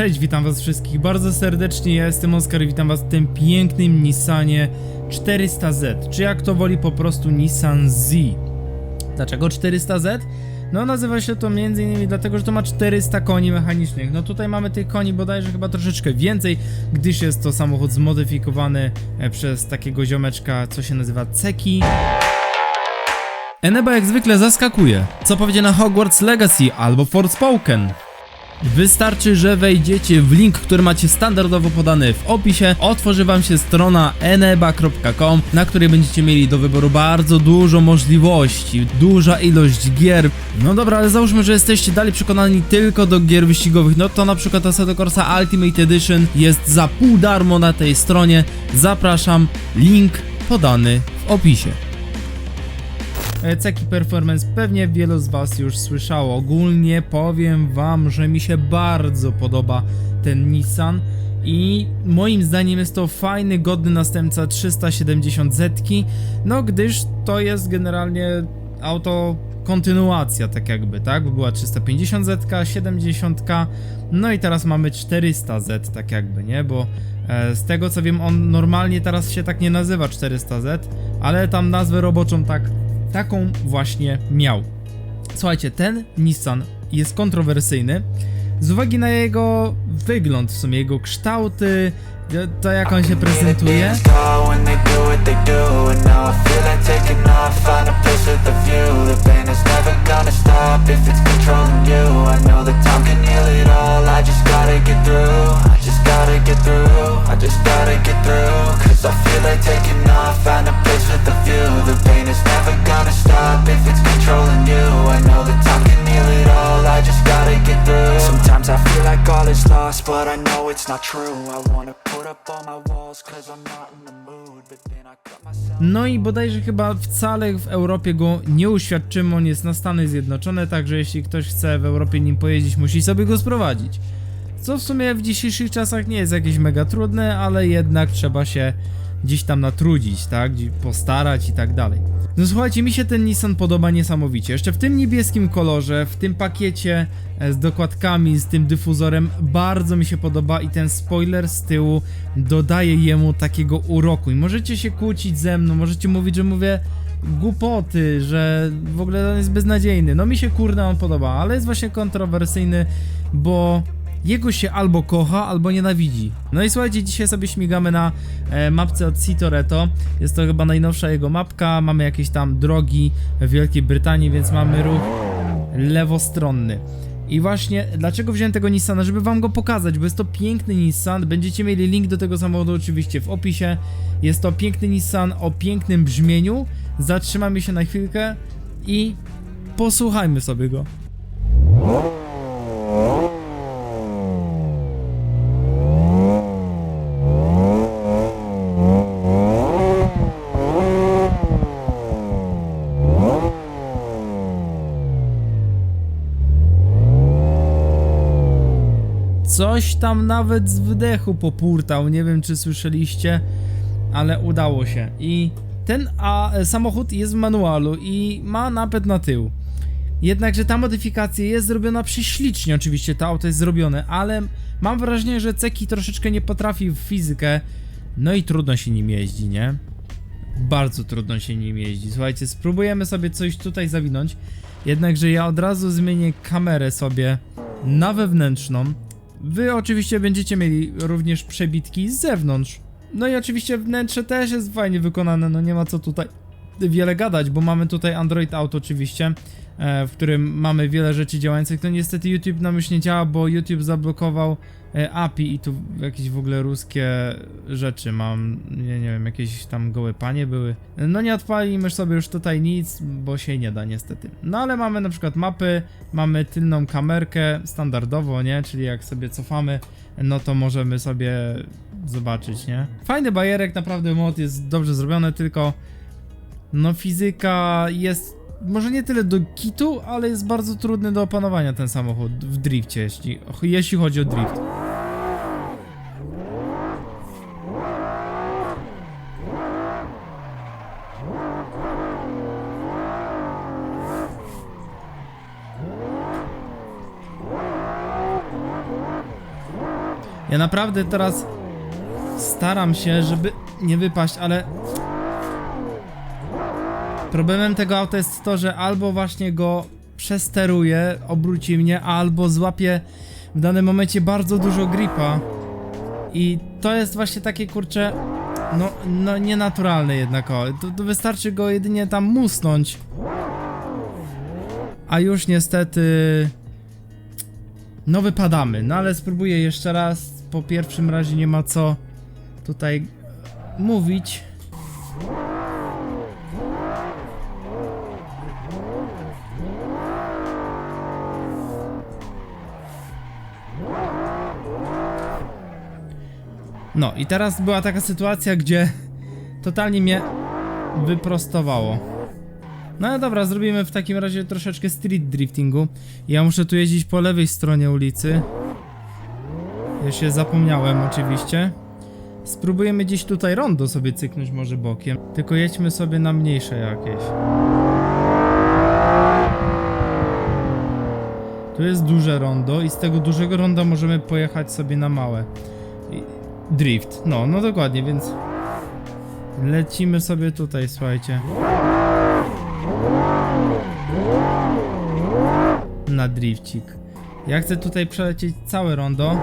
Cześć, witam was wszystkich bardzo serdecznie, ja jestem Oskar i witam was w tym pięknym Nissanie 400Z, czy jak to woli po prostu Nissan Z. Dlaczego 400Z? No nazywa się to m.in. dlatego, że to ma 400 koni mechanicznych. No tutaj mamy tych koni bodajże chyba troszeczkę więcej, gdyż jest to samochód zmodyfikowany e, przez takiego ziomeczka, co się nazywa Ceki. Eneba jak zwykle zaskakuje. Co powiedzie na Hogwarts Legacy albo Forspoken? Wystarczy, że wejdziecie w link, który macie standardowo podany w opisie, otworzy wam się strona eneba.com, na której będziecie mieli do wyboru bardzo dużo możliwości, duża ilość gier. No dobra, ale załóżmy, że jesteście dalej przekonani tylko do gier wyścigowych, no to na przykład Assetto Corsa Ultimate Edition jest za pół darmo na tej stronie. Zapraszam, link podany w opisie. E, Ceki Performance pewnie wielu z Was już słyszało. Ogólnie powiem Wam, że mi się bardzo podoba ten Nissan i moim zdaniem jest to fajny, godny następca 370 Zetki, no gdyż to jest generalnie auto kontynuacja tak jakby, tak? Bo była 350 Zetka, 70, no i teraz mamy 400 Z tak jakby, nie? Bo e, z tego co wiem on normalnie teraz się tak nie nazywa 400Z, ale tam nazwę roboczą tak taką właśnie miał. Słuchajcie, ten Nissan jest kontrowersyjny z uwagi na jego wygląd, w sumie jego kształty, to jak on się prezentuje. I feel like taking off Find a place with a view The pain is never The gonna stop If it's controlling you. I know that time can heal it all. I just gotta get through. Sometimes I feel like all is lost But I know it's not true. I wanna put up all my walls Cause I'm not in the mood But then I cut myself No i bodajże chyba wcale w Europie go nie uświadczymy, on jest na Stany Zjednoczone, także jeśli ktoś chce w Europie nim pojeździć, musi sobie go sprowadzić. Co w sumie w dzisiejszych czasach nie jest jakieś mega trudne, ale jednak trzeba się gdzieś tam natrudzić, tak? Postarać i tak dalej. No słuchajcie, mi się ten Nissan podoba niesamowicie. Jeszcze w tym niebieskim kolorze, w tym pakiecie e, z dokładkami, z tym dyfuzorem, bardzo mi się podoba i ten spoiler z tyłu dodaje jemu takiego uroku. I możecie się kłócić ze mną, możecie mówić, że mówię głupoty, że w ogóle on jest beznadziejny. No mi się kurde on podoba, ale jest właśnie kontrowersyjny, bo jego się albo kocha, albo nienawidzi. No i słuchajcie, dzisiaj sobie śmigamy na e, mapce od Citoretto. Jest to chyba najnowsza jego mapka. Mamy jakieś tam drogi w Wielkiej Brytanii, więc mamy ruch lewostronny. I właśnie, dlaczego wziąłem tego Nissana? Żeby wam go pokazać, bo jest to piękny Nissan. Będziecie mieli link do tego samochodu oczywiście w opisie. Jest to piękny Nissan o pięknym brzmieniu. Zatrzymamy się na chwilkę i posłuchajmy sobie go. Coś tam nawet z wydechu popurtał, nie wiem czy słyszeliście, ale udało się. I ten a, samochód jest w manualu i ma napęd na tył. Jednakże ta modyfikacja jest zrobiona prześlicznie, oczywiście to auto jest zrobione, ale mam wrażenie, że Ceki troszeczkę nie potrafi w fizykę, no i trudno się nim jeździ, nie? Bardzo trudno się nim jeździ. Słuchajcie, spróbujemy sobie coś tutaj zawinąć. Jednakże ja od razu zmienię kamerę sobie na wewnętrzną. Wy oczywiście będziecie mieli również przebitki z zewnątrz. No i oczywiście wnętrze też jest fajnie wykonane, no nie ma co tutaj wiele gadać, bo mamy tutaj Android Auto oczywiście, w którym mamy wiele rzeczy działających. No niestety YouTube nam już nie działa, bo YouTube zablokował e, API i tu jakieś w ogóle ruskie rzeczy mam, nie, nie wiem, jakieś tam gołe panie były. No nie odpalimy sobie już tutaj nic, bo się nie da niestety. No ale mamy na przykład mapy, mamy tylną kamerkę standardowo, nie? Czyli jak sobie cofamy, no to możemy sobie zobaczyć, nie? Fajny bajerek, naprawdę mod jest dobrze zrobiony, tylko no fizyka jest może nie tyle do kitu, ale jest bardzo trudny do opanowania ten samochód w drifcie, jeśli, jeśli chodzi o drift. Ja naprawdę teraz staram się, żeby nie wypaść, ale problemem tego auta jest to, że albo właśnie go przesteruje, obróci mnie, albo złapie w danym momencie bardzo dużo gripa. I to jest właśnie takie kurcze, no, no nienaturalne jednak. O. To, wystarczy go jedynie tam musnąć. A już niestety. No wypadamy. No ale spróbuję jeszcze raz. Po pierwszym razie nie ma co tutaj mówić. No i teraz była taka sytuacja, gdzie totalnie mnie wyprostowało. No dobra, zrobimy w takim razie troszeczkę street driftingu. Ja muszę tu jeździć po lewej stronie ulicy. Już się zapomniałem oczywiście. Spróbujemy gdzieś tutaj rondo sobie cyknąć może bokiem. Tylko jedźmy sobie na mniejsze jakieś. Tu jest duże rondo i z tego dużego ronda możemy pojechać sobie na małe. I- Drift. No, no dokładnie, więc lecimy sobie tutaj, słuchajcie. Na drifcik. Ja chcę tutaj przelecieć całe rondo.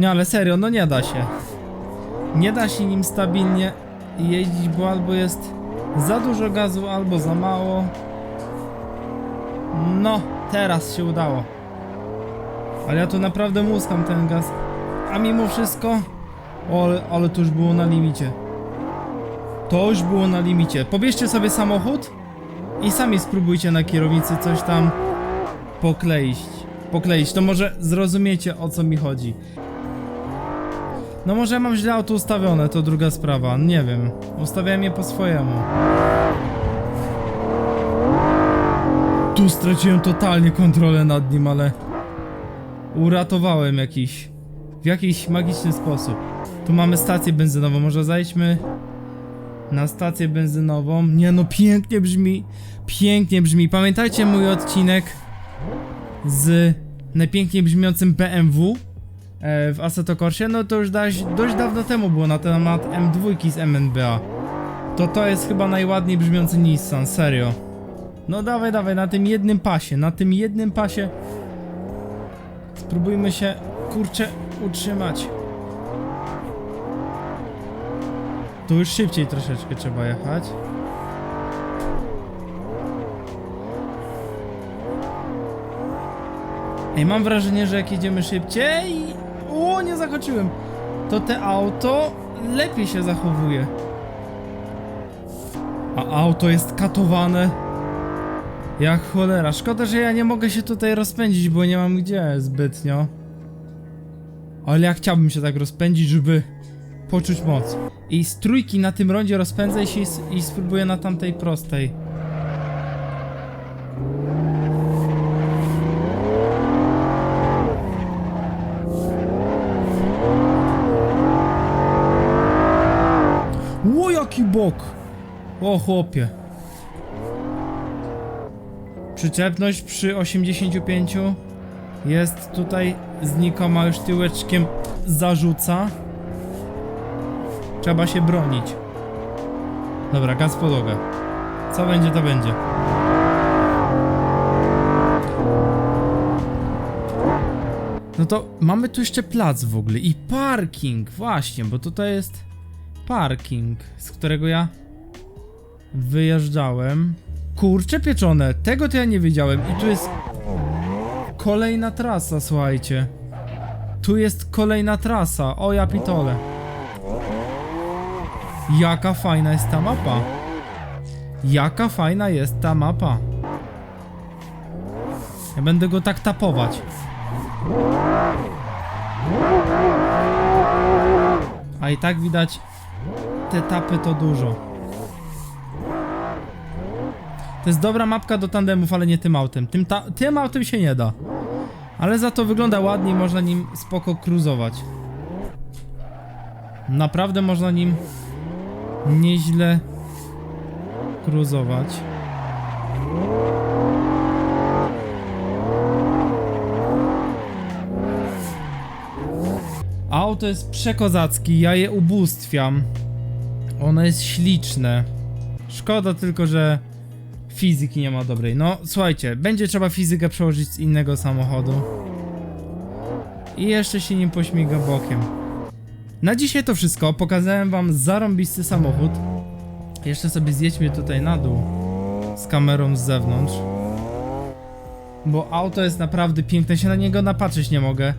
Nie, ale serio, no nie da się. Nie da się nim stabilnie jeździć, bo albo jest za dużo gazu, albo za mało. No, teraz się udało. Ale ja tu naprawdę muskam ten gaz. A mimo wszystko... O, ale, ale to już było na limicie. To już było na limicie. Pobierzcie sobie samochód i sami spróbujcie na kierownicy coś tam pokleić. Pokleić, to może zrozumiecie o co mi chodzi. No może mam źle auto ustawione, to druga sprawa, nie wiem. Ustawiałem je po swojemu. Tu straciłem totalnie kontrolę nad nim, ale uratowałem jakiś w jakiś magiczny sposób. Tu mamy stację benzynową, może zajdźmy na stację benzynową. Nie no, pięknie brzmi, pięknie brzmi. Pamiętajcie mój odcinek z najpiękniej brzmiącym BMW e, w Assetto Corsie? No to już dość, dość dawno temu było na temat M2 z MNBA. To to jest chyba najładniej brzmiący Nissan, serio. No dawaj, dawaj, na tym jednym pasie, na tym jednym pasie Spróbujmy się, kurczę, utrzymać. Tu już szybciej troszeczkę trzeba jechać. Ej, mam wrażenie, że jak jedziemy szybciej... O, nie zakoczyłem. To te auto lepiej się zachowuje. A auto jest katowane. Jak cholera. Szkoda, że ja nie mogę się tutaj rozpędzić, bo nie mam gdzie zbytnio. Ale ja chciałbym się tak rozpędzić, żeby poczuć moc. I z trójki na tym rondzie rozpędzę się i, i spróbuję na tamtej prostej. Ło, jaki bok! O, chłopie. Przyczepność przy 85 jest tutaj znikoma już tyłeczkiem zarzuca. Trzeba się bronić. Dobra, gaz podłogę. Co będzie, to będzie. No to mamy tu jeszcze plac w ogóle i parking, właśnie, bo tutaj jest parking, z którego ja wyjeżdżałem. Kurcze pieczone, tego to ja nie wiedziałem. I tu jest kolejna trasa, słuchajcie. Tu jest kolejna trasa, o ja pitole. Jaka fajna jest ta mapa. Jaka fajna jest ta mapa. Ja będę go tak tapować. A i tak widać, te tapy to dużo. To jest dobra mapka do tandemów, ale nie tym autem. Tym, tym autem się nie da. Ale za to wygląda ładnie i można nim spoko cruzować. Naprawdę można nim nieźle cruzować. Auto jest przekozacki, ja je ubóstwiam. Ono jest śliczne. Szkoda tylko, że fizyki nie ma dobrej. No, słuchajcie, będzie trzeba fizykę przełożyć z innego samochodu. I jeszcze się nim pośmiga bokiem. Na dzisiaj to wszystko. Pokazałem wam zarąbisty samochód. Jeszcze sobie zjedźmy tutaj na dół. Z kamerą z zewnątrz. Bo auto jest naprawdę piękne, się na niego napatrzeć nie mogę.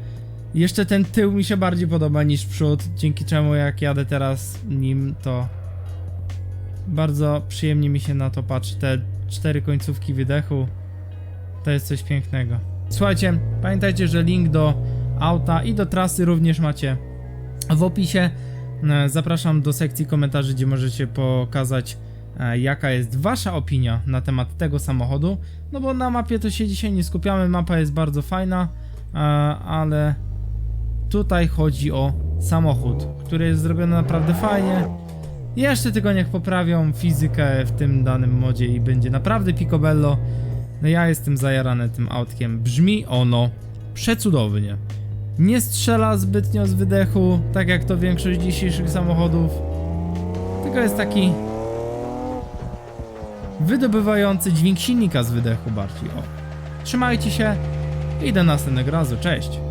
Jeszcze ten tył mi się bardziej podoba niż przód, dzięki czemu jak jadę teraz nim, to bardzo przyjemnie mi się na to patrzy. Te cztery końcówki wydechu to jest coś pięknego. Słuchajcie, pamiętajcie, że link do auta i do trasy również macie w opisie. E, Zapraszam do sekcji komentarzy, gdzie możecie pokazać, e, jaka jest Wasza opinia na temat tego samochodu. No bo na mapie to się dzisiaj nie skupiamy, mapa jest bardzo fajna, e, ale tutaj chodzi o samochód, który jest zrobiony naprawdę fajnie. Jeszcze tylko niech poprawią fizykę w tym danym modzie i będzie naprawdę picobello. No ja jestem zajarany tym autkiem. Brzmi ono przecudownie. Nie strzela zbytnio z wydechu, tak jak to większość dzisiejszych samochodów. Tylko jest taki wydobywający dźwięk silnika z wydechu bardziej. O. Trzymajcie się i do następnego razu. Cześć!